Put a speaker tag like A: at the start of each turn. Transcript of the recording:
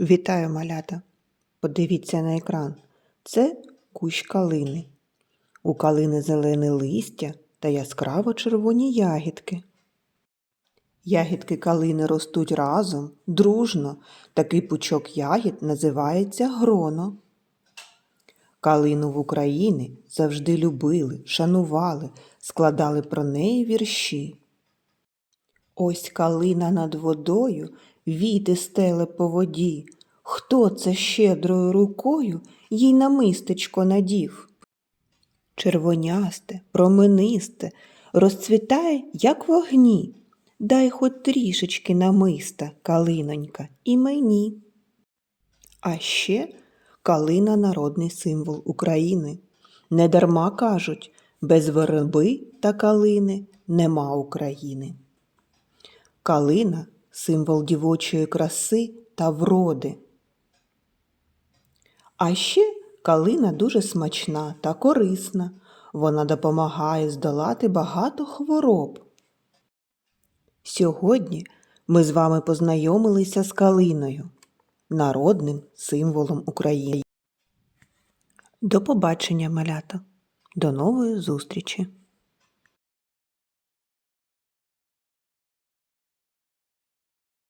A: Вітаю, малята! Подивіться на екран. Це кущ калини. У калини зелене листя та яскраво червоні ягідки. Ягідки калини ростуть разом, дружно. Такий пучок ягід називається гроно. Калину в Україні завжди любили, шанували, складали про неї вірші. Ось калина над водою, віти стеле по воді. Хто це щедрою рукою їй намистечко надів? Червонясте, променисте, розцвітає, як вогні. Дай хоч трішечки намиста, калинонька, і мені. А ще калина народний символ України. Недарма кажуть, без верби та калини нема України. Калина символ дівочої краси та вроди. А ще калина дуже смачна та корисна. Вона допомагає здолати багато хвороб. Сьогодні ми з вами познайомилися з калиною, народним символом України. До побачення, малята. До нової зустрічі!